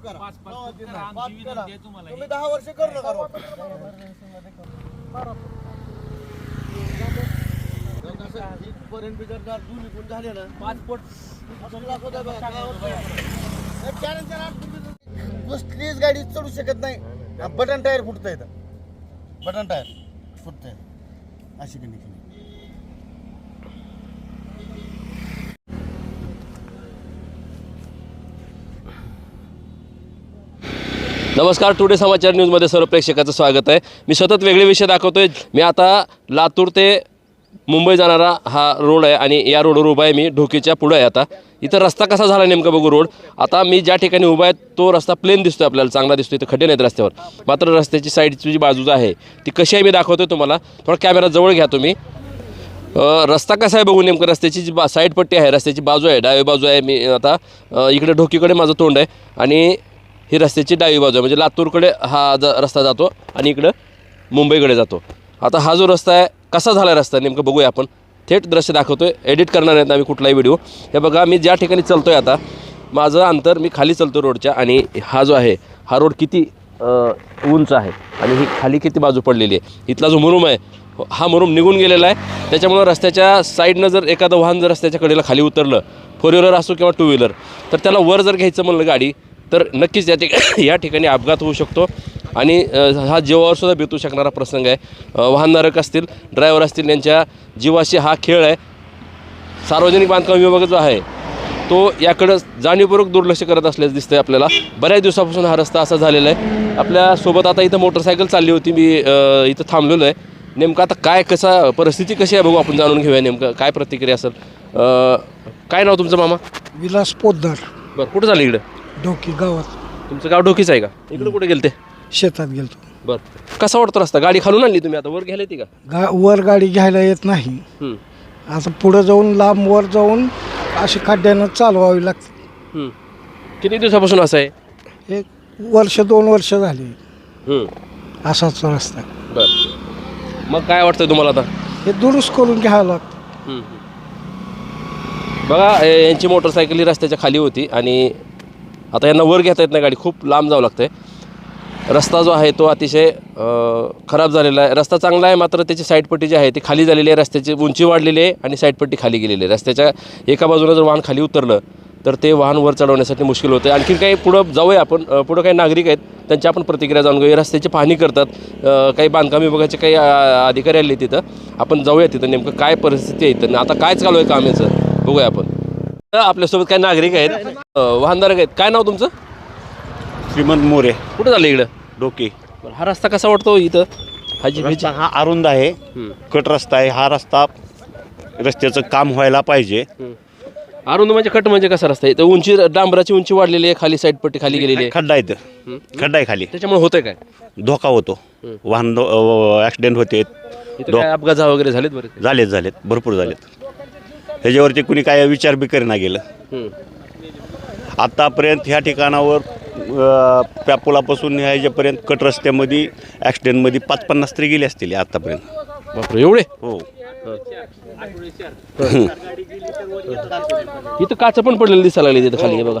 करा पाच- पाच नवा फूट दिन करा, नाही, आमची पाच विनंती करा. आहे तुम्हाला. तुम्ही दहा वर्ष करू नका रोड. इथपर्यंत झाले ना. पाच फूट असं दाखवतंय बघा, काय फुट कुठलीच गाडी चढू शकत नाही बटन टायर फुटत येतं बटन टायर फुटतंय अशी कंडिशन नमस्कार टुडे समाचार न्यूजमध्ये सर्व प्रेक्षकाचं स्वागत आहे. मी सतत वेगळे विषय दाखवतोय. मी आता लातूर ते मुंबई जाणारा हा रोड आहे आणि या रोडवर उभा आहे मी ढोकीच्या पुढं आहे आता. इथं रस्ता कसा झाला नेमका बघू रोड. आता मी ज्या ठिकाणी उभा आहे तो रस्ता प्लेन दिसतोय आपल्याला चांगला दिसतोय. इथं खड्डे नाहीत रस्त्यावर. मात्र रस्त्याची साईडची जी बाजू आहे ती कशी आहे मी दाखवतोय तुम्हाला. थोडा कॅमेरा जवळ घ्या तुम्ही. रस्ता कसा आहे बघू नेमकं. रस्त्याची जी बा साईड पट्टी आहे रस्त्याची बाजू आहे डावी बाजू आहे मी आता. इकडे ढोकीकडे माझं तोंड आहे. आणि ही रस्त्याची डावी बाजू आहे. म्हणजे लातूरकडे हा ज रस्ता जातो आणि इकडं मुंबईकडे जातो. आता हा जो रस्ता आहे कसा झाला रस्ता? नेमकं बघूया आपण. थेट दृश्य दाखवतो आहे एडिट करणार नाहीत आम्ही कुठलाही व्हिडिओ हे बघा मी ज्या ठिकाणी चालतोय आता माझं अंतर मी खाली चालतो रोडच्या आणि हा जो आहे हा रोड किती उंच आहे आणि ही खाली किती बाजू पडलेली आहे. इथला जो मुरुम आहे हा मुरुम निघून गेलेला आहे. त्याच्यामुळं रस्त्याच्या साईडनं जर एखादं वाहन जर रस्त्याच्या कडेला खाली उतरलं फोर व्हीलर असो किंवा टू व्हीलर तर त्याला वर जर घ्यायचं म्हणलं गाडी तर नक्कीच या ठिकाणी या ठिकाणी अपघात होऊ शकतो. आणि हा जीवावर सुद्धा बेतू शकणारा प्रसंग आहे. वाहनधारक असतील ड्रायव्हर असतील यांच्या जीवाशी हा खेळ आहे. सार्वजनिक बांधकाम विभाग जो आहे तो याकडं जाणीवपूर्वक दुर्लक्ष करत असल्याचं दिसतंय आपल्याला. बऱ्याच दिवसापासून हा रस्ता असा झालेला आहे. आपल्यासोबत आता इथं मोटरसायकल चालली होती मी इथं थांबलेलो आहे. नेमकं आता काय कसा परिस्थिती कशी आहे बघू आपण जाणून घेऊया नेमकं. काय प्रतिक्रिया असेल? काय नाव तुमचं मामा? विलास पोद्दार बरं कुठं झालं इकडं? डोकी गावात. तुमचं गाव डोकीच आहे का? इकडं कुठे गेलते? शेतात गेलतो. बरं. कसा वाटतो रस्ता? गाडी खालून आणली तुम्ही आता? वर घ्यायला येते का? गा वर गाडी घ्यायला येत नाही. हम्म, आता पुढं जाऊन लांब वर जाऊन अशी खड्ड्यानं चालवावी लागते. हम्म. किती दिवसापासून असं आहे? एक वर्ष दोन वर्ष झाली. हम्म, असाच रस्ता. बरं. मग काय वाटतंय तुम्हाला आता? हे दुरुस्त करून घ्यावं लागतं. हम्म. बघा ए- यांची मोटरसायकल ही रस्त्याच्या खाली होती आणि आता यांना वर घेता येत नाही गाडी खूप लांब जावं लागतंय. रस्ता जो आहे तो अतिशय खराब झालेला आहे. रस्ता चांगला आहे मात्र त्याची साईडपट्टी जी आहे ती खाली झालेली आहे. रस्त्याची उंची वाढलेली आहे आणि साईडपट्टी खाली गेलेली आहे. रस्त्याच्या एका बाजूला जर वाहन खाली उतरलं तर ते वाहन वर चढवण्यासाठी मुश्किल होतं आणखी काही पुढं जाऊया आपण. पुढं काही नागरिक आहेत त्यांची आपण प्रतिक्रिया जाणून घेऊया. रस्त्याची पाहणी करतात. काही बांधकाम विभागाचे काही अधिकारी आले तिथं. आपण जाऊया तिथं नेमकं काय परिस्थिती आहे इथं. आता काय चालू आहे कामेचं? बघूया आपण. आपल्यासोबत काही नागरिक आहेत. अ, वाहनधारक आहेत. काय नाव तुमचं? श्रीमंत मोरे. कुठं झालं इकडं? डोके. बरं, हा रस्ता कसा वाटतो इथं? हाजी रस्ता हा अरुंद आहे. कट रस्ता आहे. हा रस्ता रस्त्याचं काम व्हायला पाहिजे. अरुंद म्हणजे कट म्हणजे कसा रस्ता? आहे इथं उंची डांबराची उंची वाढलेली आहे खाली साईड पट्टी खाली गेलेली आहे. खड्डा आहे खड्डा आहे खाली. त्याच्यामुळे होतंय काय? धोका होतो. वाहन ॲक्सिडेंट होते. इथं काय अपघात वगैरे झालेत? झालेत झालेत. भरपूर झालेत. ह्याच्यावरती कुणी काय विचार बी करेना गेलं. आतापर्यंत ह्या ठिकाणावर अ, त्या पुलापासून ह्याच्यापर्यंत कट रस्त्यामध्ये ॲक्सिडेंटमध्ये पाच पन्नास तरी गेले असतील आतापर्यंत. बापरे एवढे? हो. इथं काच पण पडलेली दिसायला लागली तिथं खाली हे बघा.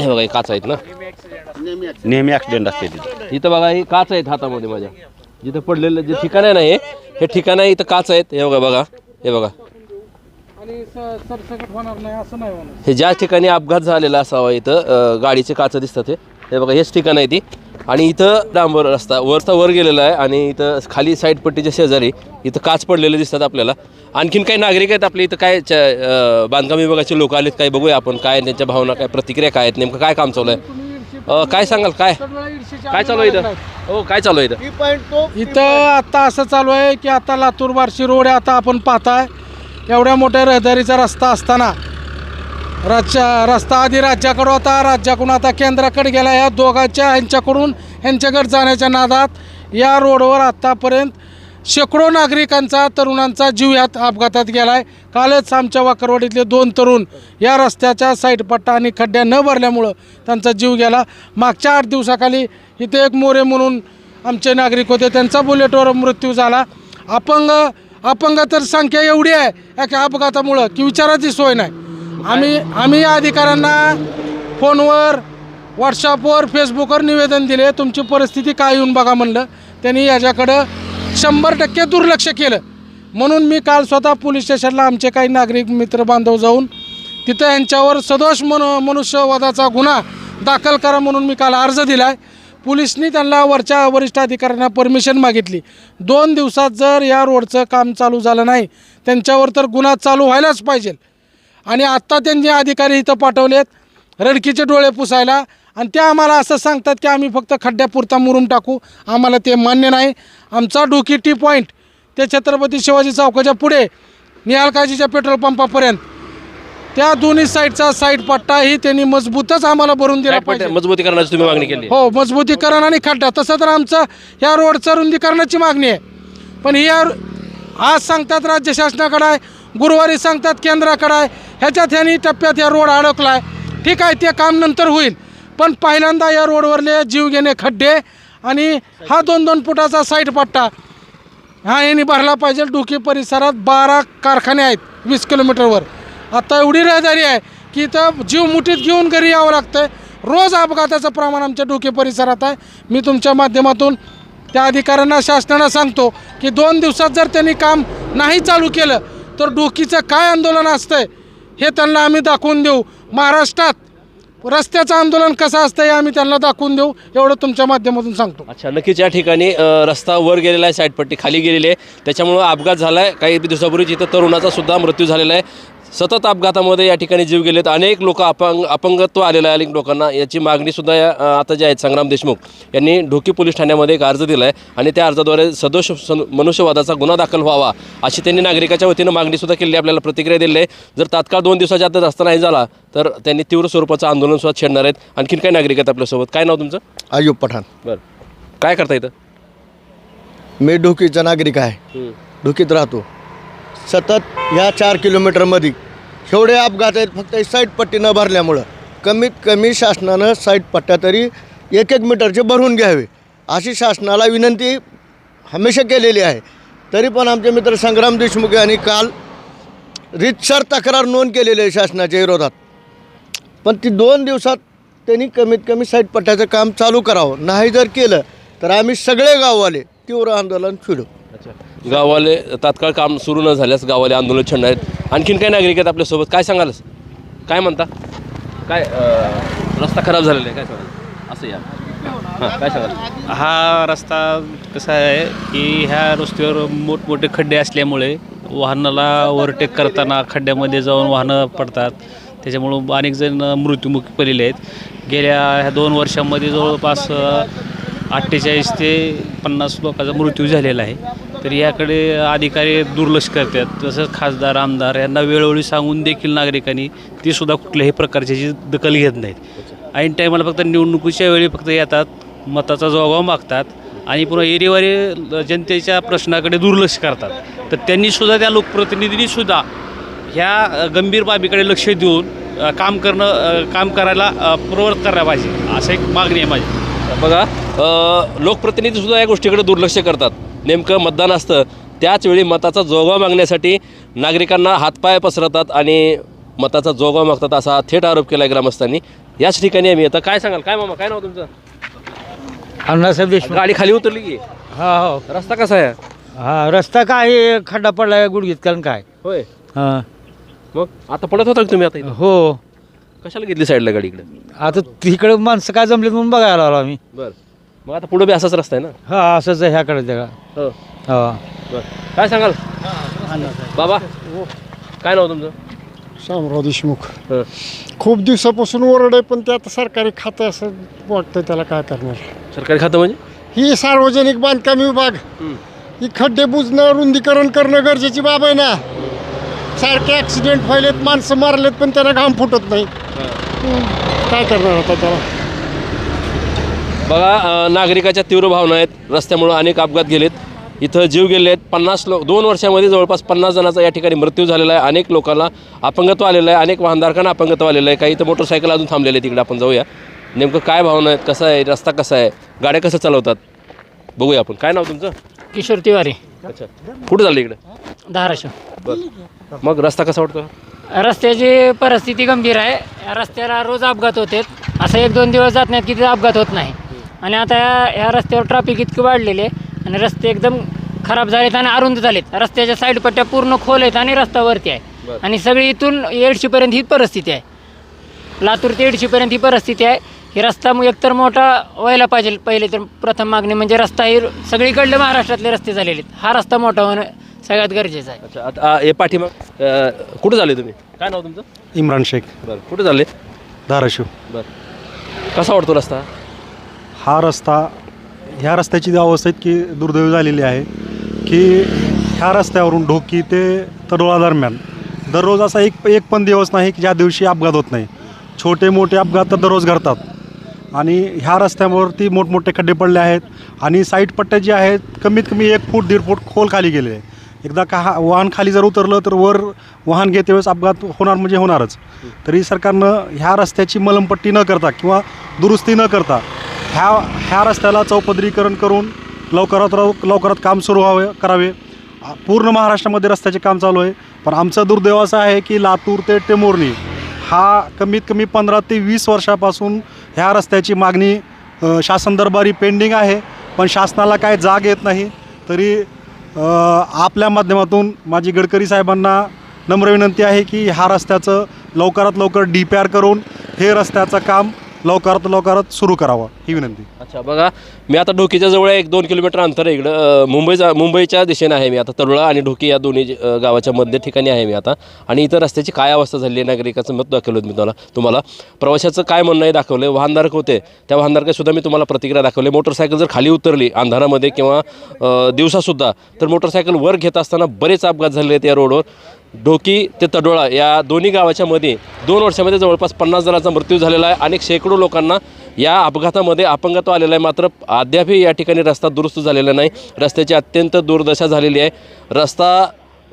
हे बघा हे काच आहेत ना. नेहमी ॲक्सिडेंट असते तिथे. इथं बघा हे काच आहेत हातामध्ये माझ्या. जिथं पडलेलं जे ठिकाण आहे ना हे हे ठिकाण आहे इथं काच आहेत. हे बघा बघा हे बघा आणि सरसकट होणार नाही असं नाही होणार हे ज्या ठिकाणी अपघात झालेला असावा इथं गाडीचे काच दिसतात हे. हे बघा हेच ठिकाण आहे ती. आणि इथं डांबर रस्ता वरचा वर गेलेला आहे आणि इथं खाली साईड पट्टीच्या शेजारी इथं काच पडलेले दिसतात आपल्याला. आणखीन काही नागरिक आहेत आपले इथं काय बांधकाम विभागाचे लोक आलेत काय बघूया आपण काय त्यांच्या भावना काय प्रतिक्रिया काय आहेत नेमकं काय काम चालू आहे? काय सांगाल काय? काय चालू आहे इथं? हो काय चालू आहे इथं? इथं आता असं चालू आहे की आता लातूर बार्शी रोड आहे आता आपण पाहताय. एवढ्या मोठ्या रहदारीचा रस्ता असताना राज्या रस्ता आधी राज्याकडं होता राज्याकडून आता केंद्राकडे गेला. या दोघांच्या ह्यांच्याकडून ह्यांच्याकडे जाण्याच्या नादात या रोडवर आत्तापर्यंत शेकडो नागरिकांचा तरुणांचा जीव यात अपघातात गेला आहे कालच आमच्या वाकरवाडीतले दोन तरुण या रस्त्याच्या साईडपट्टा आणि खड्ड्या न भरल्यामुळं त्यांचा जीव गेला. मागच्या आठ दिवसाखाली इथे एक मोरे म्हणून आमचे नागरिक होते. त्यांचा बुलेटवर मृत्यू झाला. अपंग अपंग तर संख्या एवढी आहे या अपघातामुळं की विचाराची सोय नाही. आम्ही आम्ही या अधिकाऱ्यांना फोनवर व्हॉट्सअपवर फेसबुकवर निवेदन दिले तुमची परिस्थिती काय येऊन बघा म्हणलं. त्यांनी याच्याकडं शंभर टक्के दुर्लक्ष केलं. म्हणून मी काल स्वतः पोलीस स्टेशनला आमचे काही नागरिक मित्र बांधव जाऊन तिथं यांच्यावर सदोष मनु मनुष्यवधाचा गुन्हा दाखल करा म्हणून मी काल अर्ज दिला आहे पोलिसनी त्यांना वरच्या वरिष्ठ अधिकाऱ्यांना परमिशन मागितली. दोन दिवसात जर या रोडचं काम चालू झालं नाही त्यांच्यावर तर गुन्हा चालू व्हायलाच पाहिजे. आणि आत्ता त्यांनी अधिकारी इथं पाठवलेत रडकीचे डोळे पुसायला. आणि ते आम्हाला असं सांगतात की आम्ही फक्त खड्ड्यापुरता मुरून टाकू. आम्हाला ते मान्य नाही. आमचा डोकी टी पॉईंट ते छत्रपती शिवाजी चौकाच्या पुढे निहालकाजीच्या पेट्रोल पंपापर्यंत. त्या दोन्ही साईडचा साईड पट्टाही त्यांनी मजबूतच आम्हाला भरून दिला पाहिजे. मजबूतीकरणाची तुम्ही मागणी केली. हो मजबूतीकरण आणि खड्डा. तसं तर आमचं ह्या रोडचं रुंदीकरणाची मागणी आहे. पण ही या आज सांगतात राज्य शासनाकडे आहे गुरुवारी सांगतात केंद्राकडे आहे. ह्याच्यात ह्यांनी टप्प्यात या रोड अडकला आहे ठीक आहे ते काम नंतर होईल. पण पहिल्यांदा या रोडवरले जीव घेणे खड्डे आणि हा दोन दोन फुटाचा साईड पट्टा हा यांनी भरला पाहिजे. डोकी परिसरात बारा कारखाने आहेत वीस किलोमीटरवर. आता एवढी रहदारी आहे की इथं जीव मुठीत घेऊन घरी यावं लागतं आहे रोज अपघाताचं प्रमाण आमच्या डोके परिसरात आहे. मी तुमच्या माध्यमातून त्या अधिकाऱ्यांना शासनाला सांगतो की दोन दिवसात जर त्यांनी काम नाही चालू केलं तर डोकीचं काय आंदोलन असतंय हे त्यांना आम्ही दाखवून देऊ. महाराष्ट्रात रस्त्याचं आंदोलन कसं असतं हे आम्ही त्यांना दाखवून देऊ. एवढं तुमच्या माध्यमातून सांगतो. अच्छा नक्कीच या ठिकाणी अ, रस्ता वर गेलेला आहे साईडपट्टी खाली गेलेली आहे. त्याच्यामुळं अपघात झाला आहे काही दिवसापूर्वी जिथं तरुणाचा सुद्धा मृत्यू झालेला आहे. सतत अपघातामध्ये या ठिकाणी जीव गेलेत. अनेक लोक अपंग अपंगत्व आलेलं आहे. अनेक लोकांना याची मागणीसुद्धा या आता जे आहेत संग्राम देशमुख यांनी ढोकी पोलीस ठाण्यामध्ये एक अर्ज दिला आहे आणि त्या अर्जाद्वारे सदोष मनुष्यवादाचा गुन्हा दाखल व्हावा अशी त्यांनी नागरिकाच्या वतीनं मागणीसुद्धा केली आहे. आपल्याला प्रतिक्रिया दिली आहे. जर तात्काळ दोन दिवसाच्या आत रस्ता नाही झाला तर त्यांनी तीव्र स्वरूपाचं आंदोलन सुद्धा छेडणार आहेत. आणखीन काही नागरिक आहेत आपल्यासोबत. काय नाव तुमचं? अयुब पठाण. बरं. काय करता इथं? मी ढोकीचा नागरिक आहे. ढोकीत राहतो. सतत ह्या चार किलोमीटरमध्ये. एवढे अपघात आहेत फक्त साईड पट्टी न भरल्यामुळं. कमीत कमी शासनानं साईड पट्ट्या तरी एक एक मीटरचे भरून घ्यावे. अशी शासनाला विनंती हमेशा केलेली आहे. तरी पण आमचे मित्र संग्राम देशमुख यांनी काल रितसर तक्रार नोंद केलेली आहे शासनाच्या विरोधात. पण ती दोन दिवसात त्यांनी कमीत कमी साईड पट्ट्याचं काम चालू करावं. नाही जर केलं तर आम्ही सगळे गाववाले तीव्र आंदोलन छेडू अच्छा गाववाले तात्काळ काम सुरू न झाल्यास गाववाले आंदोलन छंड आहेत. आणखीन काय नागरिक आहेत आपल्यासोबत. काय सांगाल? काय म्हणता? काय रस्ता खराब झालेला आहे काय सांगाल? असं या. हां काय सांगाल? हा रस्ता कसा आहे की ह्या रस्त्यावर मोठमोठे खड्डे असल्यामुळे वाहनाला ओव्हरटेक करताना खड्ड्यामध्ये जाऊन वाहनं पडतात. त्याच्यामुळं अनेक जण मृत्युमुखी पडलेले आहेत. गेल्या ह्या दोन वर्षामध्ये जवळपास अठ्ठेचाळीस ते पन्नास लोकांचा मृत्यू झालेला आहे. तर याकडे अधिकारी दुर्लक्ष करतात. तसंच खासदार आमदार यांना वेळोवेळी सांगून देखील नागरिकांनी ते सुद्धा कुठल्याही प्रकारची दखल घेत नाहीत. ऐन टायमाला फक्त निवडणुकीच्या वेळी फक्त येतात मताचा जोगाव मागतात आणि पुन्हा एरिवारी जनतेच्या प्रश्नाकडे दुर्लक्ष करतात. तर त्यांनी सुद्धा त्या लोकप्रतिनिधींनी सुद्धा ह्या गंभीर बाबीकडे लक्ष देऊन काम करणं काम करायला प्रवृत्त करायला पाहिजे. असं एक मागणी आहे माझी. बघा लोकप्रतिनिधीसुद्धा या गोष्टीकडे दुर्लक्ष करतात. नेमकं मतदान असतं. त्याच वेळी मताचा जोगाव मागण्यासाठी नागरिकांना हातपाय पसरतात आणि मताचा जोगाव मागतात असा थेट आरोप केला आहे ग्रामस्थांनी. याच ठिकाणी आम्ही आता काय सांगाल? काय मामा? काय नाव तुमचं? अण्णासाहेब देशमुख. गाडी खाली उतरली की? हा हो. रस्ता कसा आहे? हा रस्ता काय आहे, खड्डा पडला गुडघीत कारण काय? होय. हा. मग आता पडत होता का तुम्ही आता इथं? हो. कशाला घेतली साईडला गाडी इकडे? आता तिकडं माणसं काय जमलेत म्हणून बघायला आलो आम्ही. बरं. मग आता पुढे बी असाच रस्ता आहे ना? हा असंच आहे ह्याकडे त्या हो. हा. बरं. काय सांगाल? बाबा काय नाव तुमचं? शामराव देशमुख. हं. खूप दिवसापासून ओरड आहे पण ते आता सरकारी खातं असं वाटतं त्याला काय करणार. सरकारी खातं म्हणजे? ही सार्वजनिक बांधकाम विभाग. ही खड्डे बुजणं रुंदीकरण करणं गरजेची बाब आहे ना. सारखे ॲक्सिडेंट व्हायलेत माणसं मारलेत पण त्यांना घाम फुटत नाही. हं. काय करणार आता त्याला? बघा नागरिकाच्या तीव्र भावना आहेत. रस्त्यामुळं अनेक अपघात गेलेत. इथं जीव गेले आहेत. पन्नास लोक दोन वर्षामध्ये जवळपास पन्नास जणांचा या ठिकाणी मृत्यू झालेला आहे. अनेक लोकांना अपंगत्व आलेलं आहे. अनेक वाहनधारकांना अपंगत्व आलेलं आहे. काही इथं मोटरसायकल अजून थांबलेले आहेत. तिकडे आपण जाऊया. नेमकं काय भावना आहेत? कसं आहे? रस्ता कसा आहे? गाड्या कसं चालवतात? बघूया आपण. काय नाव तुमचं? किशोर तिवारी. अच्छा. कुठं चाललं इकडे? धाराशिव. बरं. मग रस्ता कसा वाटतो? रस्त्याची परिस्थिती गंभीर आहे. रस्त्याला रोज अपघात होते असं एक दोन दिवस जात नाहीत की तिथे अपघात होत नाही. आणि आता या ह्या रस्त्यावर ट्रॅफिक इतकी वाढलेली आहे आणि रस्ते एकदम खराब झालेत आणि अरुंद झालेत. रस्त्याच्या साईड पट्ट्या पूर्ण खोल आहेत आणि रस्ता वरती आहे. आणि सगळी इथून एडशीपर्यंत ही परिस्थिती आहे. लातूर ते एडशीपर्यंत ही परिस्थिती आहे. ही रस्ता मग एकतर मोठा व्हायला पाहिजे पहिले तर प्रथम मागणी म्हणजे रस्ता ही सगळीकडले महाराष्ट्रातले रस्ते झालेले आहेत. हा रस्ता मोठा होणं सगळ्यात गरजेचं आहे. अच्छा आता हे पाठीमाग अ, कुठं झाले तुम्ही? काय नाव तुमचं? इम्रान शेख. बरं कुठं झाले? धाराशिव. बरं. कसा वाटतो रस्ता? हा रस्ता ह्या रस्त्याची जी अवस्था इतकी दुर्दैवी झालेली आहे की ह्या रस्त्यावरून ढोकी ते तडोळा दरम्यान दररोज असा एक एक पण दिवस नाही की ज्या दिवशी अपघात होत नाही. छोटे मोठे अपघात तर दररोज घडतात. आणि ह्या रस्त्यावरती मोठमोठे खड्डे पडले आहेत आणि साईड पट्ट्या जे आहेत कमीत कमी एक फूट दीड फूट खोल खाली गेले आहे. एकदा का हा वाहन खाली जर उतरलं तर वर वाहन घेते वेळेस अपघात होणार म्हणजे होणारच. तरी सरकारनं ह्या रस्त्याची मलमपट्टी न करता किंवा दुरुस्ती न करता ह्या ह्या रस्त्याला चौपदरीकरण करून लवकरात लव- लवकरात काम सुरू व्हावे करावे. पूर्ण महाराष्ट्रामध्ये रस्त्याचे काम चालू आहे. पण आमचं दुर्दैव असं आहे की लातूर ते टेंभुर्णी हा कमीत कमी पंधरा ते वीस वर्षापासून ह्या रस्त्याची मागणी शासन दरबारी पेंडिंग आहे. पण शासनाला काय जाग येत नाही तरी आपल्या माध्यमातून माझी गडकरी साहेबांना नम्र विनंती आहे की ह्या रस्त्याचं लवकरात लवकर डी पी आर करून हे रस्त्याचं काम लवकरात लवकरात सुरू करावा ही विनंती. अच्छा बघा मी आता ढोकीच्या जवळ आहे, एक दोन किलोमीटर अंतर आहे इकडं. अ, मुंबईचा मुंबईच्या दिशेने आहे मी आता. तरुळा आणि ढोकी या दोन्ही अ, गावाच्या मध्य ठिकाणी आहे मी आता. आणि इथं रस्त्याची काय अवस्था झाली आहे? नागरिकाचं मत दाखवलं मी तुम्हाला तुम्हाला. प्रवाशाचं काय म्हणणं आहे? दाखवलं वाहनधारक होते. त्या वाहनधारकासुद्धा मी तुम्हाला प्रतिक्रिया दाखवली. मोटरसायकल जर खाली उतरली अंधारामध्ये किंवा अ, दिवसासुद्धा तर मोटरसायकल वर घेत असताना बरेच अपघात झाले आहेत या रोडवर ढोकी ते तडोळा या दोन्ही गावाच्या मध्ये दोन वर्षामध्ये जवळपास पन्नास जणांचा मृत्यू झालेला आहे अनेक शेकडो लोकांना या अपघातामध्ये अपंगत्व आलेलं आहे. मात्र अद्यापही या ठिकाणी रस्ता दुरुस्त झालेला नाही. रस्त्याची अत्यंत दुर्दशा झालेली आहे. रस्ता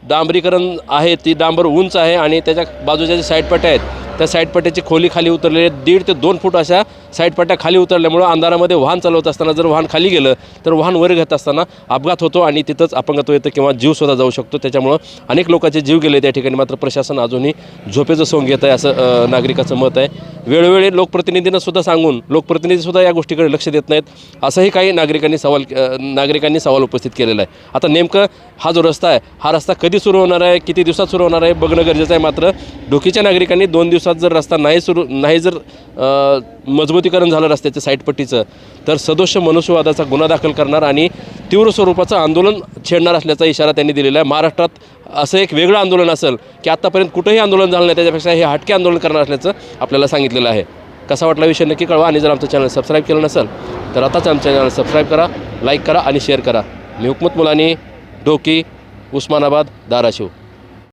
डांबरीकरण आहे ती डांबर उंच आहे आणि त्याच्या बाजूच्या ज्या साईडपट्ट्या आहेत त्या साईडपट्ट्याची खोली खाली उतरलेली आहे. दीड ते दोन फूट अशा साईडपट्ट्या खाली उतरल्यामुळं अंधारामध्ये वाहन चालवत असताना जर वाहन खाली गेलं तर वाहन वर घेत असताना अपघात होतो आणि तिथंच अपंगत्व येतं किंवा जीवसुद्धा जाऊ शकतो. त्याच्यामुळं अनेक लोकांचे जीव गेले त्या ठिकाणी मात्र प्रशासन अजूनही झोपेचं सोंग घेत आहे असं नागरिकाचं मत आहे. वेळोवेळी लोकप्रतिनिधींना सुद्धा सांगून लोकप्रतिनिधीसुद्धा या गोष्टीकडे लक्ष देत नाहीत. असंही काही नागरिकांनी सवाल नागरिकांनी सवाल उपस्थित केलेला आहे. आता नेमकं हा जो रस्ता आहे हा रस्ता कधी सुरू होणार आहे किती दिवसात सुरू होणार आहे बघणं गरजेचं आहे. मात्र ढोकीच्या नागरिकांनी दोन दिवस दिवसात जर रस्ता नाही सुरू नाही जर मजबूतीकरण झालं रस्त्याच्या साईटपट्टीचं तर सदोष मनुष्यवादाचा गुन्हा दाखल करणार आणि तीव्र स्वरूपाचं आंदोलन छेडणार असल्याचा इशारा त्यांनी दिलेला आहे. महाराष्ट्रात असं एक वेगळं आंदोलन असेल की आत्तापर्यंत कुठंही आंदोलन झालं नाही त्याच्यापेक्षा हे हटके आंदोलन करणार असल्याचं आपल्याला सांगितलेलं आहे. कसा वाटला विषय नक्की कळवा आणि जर आमचं चॅनल सबस्क्राईब केलं नसेल तर आताच आमच्या चॅनल सबस्क्राईब करा लाईक करा आणि शेअर करा. मी हुकमत मुलानी डोकी उस्मानाबाद धाराशिव.